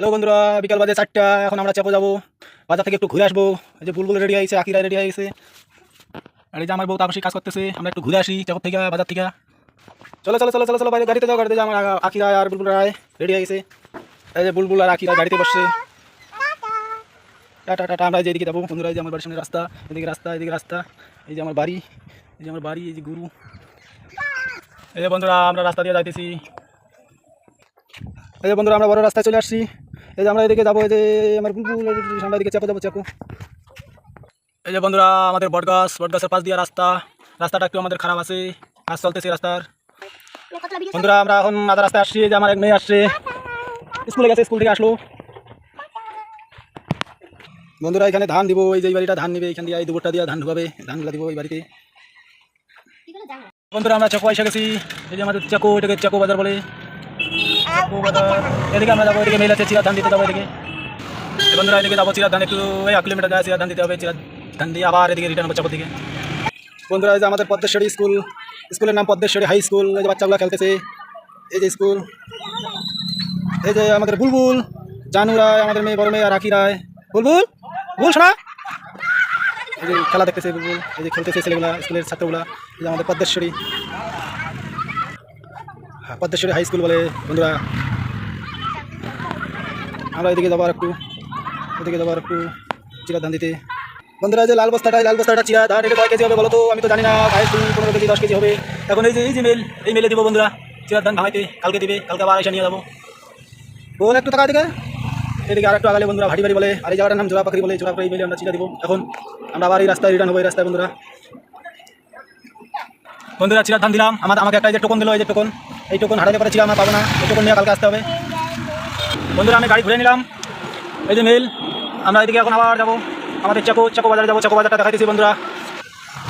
Hello বন্ধুরা বিকাল বাজে চারটা এখন আমরা চাপো যাব বাজার থেকে একটু ঘুরে আসব এই যে বুলবুল রেডি হয়েছে আকিরা রেডি হয়েছে আর এই যে আমার বউ তাপসী কাজ করতেছে আমরা একটু ঘুরে আসি চাপর থেকে বাজার থেকে চলো চলো চলো চলো চলো বাইরে গাড়িতে যাও গাড়িতে যাও আমার আকিরা আর বুলবুল রায় রেডি হয়েছে এই যে বুলবুল আর আকিরা গাড়িতে বসছে টাটা টাটা আমরা যে এদিকে যাব বন্ধুরা এই যে আমার বাড়ির সামনে রাস্তা এদিকে রাস্তা এদিকে রাস্তা এই যে আমার বাড়ি এই যে আমার বাড়ি এই যে গুরু এই যে বন্ধুরা আমরা রাস্তা দিয়ে যাইতেছি এই যে বন্ধুরা আমরা বড় রাস্তায় চলে আসছি এই যে আমরা এদিকে যাব, এই যে আমার আমরা এদিকে চাপো যাব, চাপো। এই যে বন্ধুরা, আমাদের বটগাছ, বটগাছের পাশ দিয়ে রাস্তা। রাস্তাটা একটু আমাদের খারাপ আছে কাজ চলতেছে রাস্তার। বন্ধুরা, আমরা এখন আধা রাস্তায় আসছি, যে আমার এক মেয়ে আসছে। স্কুলে গেছে, স্কুল থেকে আসলো। বন্ধুরা, এখানে ধান দিব, এই যে বাড়িটা ধান নিবে এখান দিয়ে এই দুপুরটা দিয়ে ধান ঢুকাবে, ধানগুলো দিব এই বাড়িতে। বন্ধুরা, আমরা চাকু এসে গেছি, এই যে আমাদের চাকু, এটাকে চাকু বাজার বলে। চাকু এদিকে আমরা যাব এদিকে মেল আছে চিরা ধান দিতে যাব এদিকে এই বন্ধুরা এদিকে যাব চিরা ধান একটু এই এক কিলোমিটার যায় চিরা ধান দিতে হবে চিরা ধান দিয়ে আবার এদিকে রিটার্ন হবে চাকুর দিকে বন্ধুরা এই যে আমাদের পদ্মেশ্বরী স্কুল স্কুলের নাম পদ্মেশ্বরী হাই স্কুল এই যে বাচ্চাগুলো খেলতেছে এই যে স্কুল এই যে আমাদের বুলবুল জানু রায় আমাদের মেয়ে বড় মেয়ে আর আকি রায় বুলবুল বুল শোনা এই যে খেলা দেখতেছে বুলবুল এই যে খেলতেছে ছেলেগুলা স্কুলের ছাত্রগুলা এই যে আমাদের পদ্মেশ্বরী হ্যাঁ, পদ্মেশ্বরী হাই স্কুল বলে বন্ধুরা। আমরা এদিকে যাব আর একটু, এদিকে যাব আর একটু চিরা ধান দিতে বন্ধুরা যে লাল বস্তাটা লাল বস্তাটা চিরা ধান এটা কয় কেজি হবে বলো তো? আমি তো জানি না গায়ে দুই পনেরো কেজি, দশ কেজি হবে। এখন এই যে এই যে মেল এই মেলে দিব বন্ধুরা। চিরা ধান ভাঙাইতে কালকে দিবে, কালকে আবার এসে নিয়ে যাব। বল একটু টাকা দিকে এদিকে আর একটু আগালে বন্ধুরা ভাড়ি বাড়ি বলে, আর এই জায়গাটার নাম জোড়া পাখি বলে, জোড়া পাখি মেলে আমরা চিরা দিব। এখন আমরা আবার এই রাস্তায় রিটার্ন হব, এই রাস্তায় বন্ধুরা। বন্ধুরা চিরা ধান দিলাম। আমার আমাকে একটা যে টোকন দিল, এই যে টোকন এই টোকন হারাতে পারে চিরা আমরা পাবো না। এই টোকন নিয়ে কালকে আসতে হবে। বন্ধুরা, আমি গাড়ি ঘুরে নিলাম। এই যে মেল আমরা এদিকে এখন আবার যাব। আমাদের চাকু চাকু বাজারে যাব, চাকু বাজারটা দেখাইতেছি বন্ধুরা।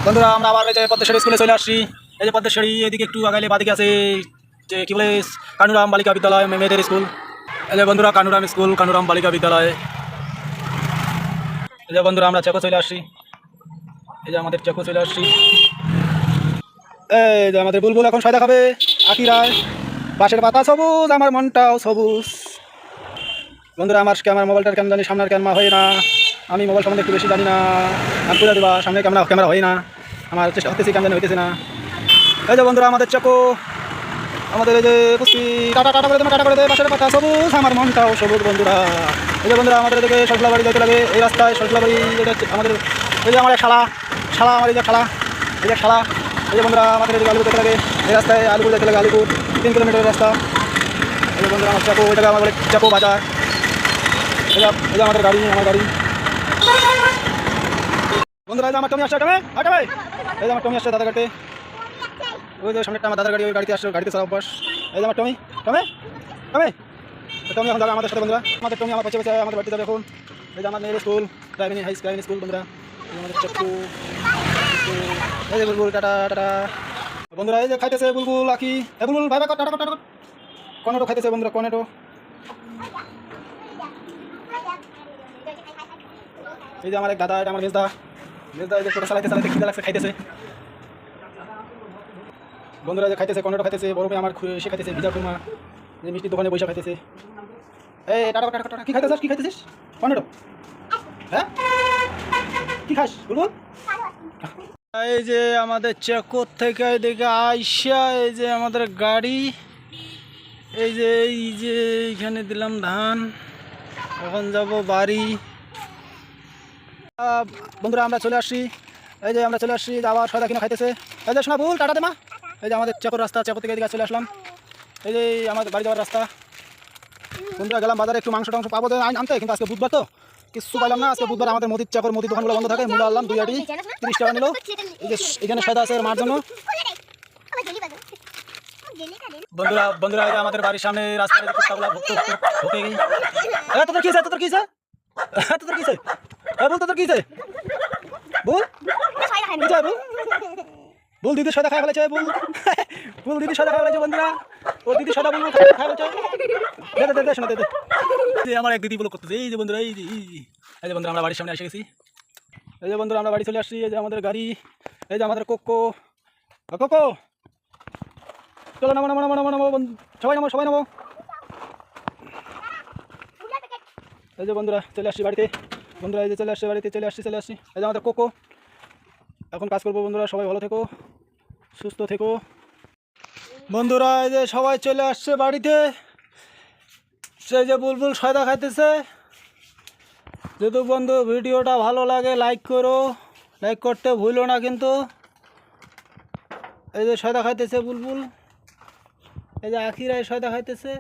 বন্ধুরা, আমরা আবার এই যে পদ্মেশ্বরী স্কুলে চলে আসছি। এই যে পদ্মেশ্বরী, এদিকে একটু আগাইলে বাদিকে আছে যে কী বলে, কানুরাম বালিকা বিদ্যালয় মেয়েদের স্কুল। এই যে বন্ধুরা, কানুরাম স্কুল, কানুরাম বালিকা বিদ্যালয়। এই যে বন্ধুরা, আমরা চাকু চলে আসছি। এই যে আমাদের চাকু চলে আসছি। এই যে আমাদের বুলবুল এখন সাদা খাবে। আকি রায় বাঁশের পাতা সবুজ, আমার মনটাও সবুজ। বন্ধুরা, আমার ক্যামেরা মোবাইলটার কেন জানি সামনের ক্যামেরা হয় না। আমি মোবাইল সম্বন্ধে একটু বেশি জানি না। আমি করে দেবা সামনে ক্যামেরা ক্যামেরা হয় না। আমার চেষ্টা করতেছি কেমন জানি হইতেছে না। এই যে বন্ধুরা, আমাদের চকো। আমাদের এই যে পুষ্টি টাটা টাটা করে দেবে টাটা করে দেবে, বাঁশের পাতা সবুজ, আমার মনটাও সবুজ বন্ধুরা। এই যে বন্ধুরা, আমাদের এদিকে সরসলা বাড়ি যেতে লাগে। এই রাস্তায় সরসলা বাড়ি আমাদের এই যে আমার শালা। শালা, আমার এই যে খালা এই যে শালা। এই বন্ধুরা, আমাদের এদিকে আলিপুর যেতে লাগে। এই রাস্তায় আলিপুর যেতে লাগে আলিপুর তিন কিলোমিটার রাস্তা। এই বন্ধুরা আমার চাকু এটাকে আমার বলে চাকু বাজার। যে আমাদের গাড়ি, আমার গাড়ি। বন্ধুরা আমার টমি আসছে, টমে আটমে এই আমার টমি আসছে দাদা গাড়িতে ওই যে সামনেটা আমার দাদার গাড়ি, ওই গাড়িতে আসছে গাড়িতে সারা অভ্যাস এই আমার টমি, টমে টমে। টমি এখন যাবে আমাদের সাথে বন্ধুরা। আমাদের টমি আমার পাশে পাশে আমাদের বাড়িতে যাবে এখন। এই আমার মেয়ের স্কুল, প্রাইমারি, হাই স্কুল বন্ধুরা। আমাদের চক্কু এই যে বুলবুল, টাটা টাটা। বন্ধুরা, এই যে খাইতেছে বুলবুল আকি এই বুলবুল, ভাই ভাই টাটা টাটা। কনেটো খাইতেছে বন্ধুরা কনেটো এই যে আমার এক দাদা, এটা আমার মেজদা। মেজদা, এই যে ছোটো চালাইতে চালাইতে খিদে লাগছে, খাইতেছে। বন্ধুরা যে খাইতেছে কনেটো খাইতেছে মেয়ে আমার সে খাইতেছে, ভিজা কুমা যে মিষ্টির দোকানে বৈশা খাইতেছে। এই, টাটা টাটা টাটা কি খাইতেছিস কি খাইতেছিস? কনেটো হ্যাঁ? কি খাস, বুলবুল? এই যে আমাদের চেকর থেকে এদিকে আইসা, এই যে আমাদের গাড়ি। এই যে এই যে, এইখানে দিলাম ধান। এখন যাব বাড়ি। বন্ধুরা, আমরা চলে আসছি। এই যে আমরা চলে যে আবার সদা কিনা খাইতেছে। এই যে শোনা, ভুল, টাটা দে মা। এই যে আমাদের চেকর রাস্তা চেকর থেকে এদিকে চলে আসলাম। এই যে আমাদের বাড়ি যাওয়ার রাস্তা। বন্ধুরা, গেলাম বাজারে, একটু মাংস টাংস পাবো আনতে, কিন্তু আজকে বুধবার তো। কিছু পাইলাম না। আজকে বুধবার আমাদের মুদির চাকর মুদির দোকানগুলো বন্ধ থাকে। মূল্য আনলাম দুই আটি তিরিশ টাকা নিল। এখানে সাদা আছে মার জন্য। বন্ধুরা বন্ধুরা আমাদের বাড়ির সামনে রাস্তায় যে কুত্তাগুলা ভুকতে ভুকতে ঢুকে গেই এ তোদের কিছে তোদের কিছে এ তোদের কিছে বল তোদের কিছে বল। বল। বল দিদি সাদা খাই ফেলেছে, বল। বল দিদি সাদা খাই ফেলেছে, বন্ধুরা। ও দিদি সাদা বল খাই ফেলেছে। দে দে দে শোনা, দে দে। আমার এক দিদি বলে করতেছে, এই যে বন্ধুরা, এই যে এই যে। বন্ধুরা, আমরা বাড়ির সামনে এসে গেছি। এই যে বন্ধুরা, আমরা বাড়ি চলে আসছি, এই যে আমাদের গাড়ি, এই যে আমাদের কোকো। কোকো! চলো, নামো নামো নামো নামো নামো সবাই নামো সবাই নামো। এই যে বন্ধুরা, চলে আসছি বাড়িতে। বন্ধুরা, এই যে চলে আসছে বাড়িতে, চলে আসছি চলে আসছি। এই যে আমাদের কোকো। এখন কাজ করব বন্ধুরা, সবাই ভালো থেকো, সুস্থ থেকো। বন্ধুরা, এই যে সবাই চলে আসছে বাড়িতে। সেই যে বুলবুল সয়দা খাইতেছে। যেহেতু বন্ধু, ভিডিওটা ভালো লাগে লাইক করো। লাইক করতে ভুলো না কিন্তু। এই যে সয়দা খাইতেছে বুলবুল। এই যে আখিরাই সয়দা খাইতেছে।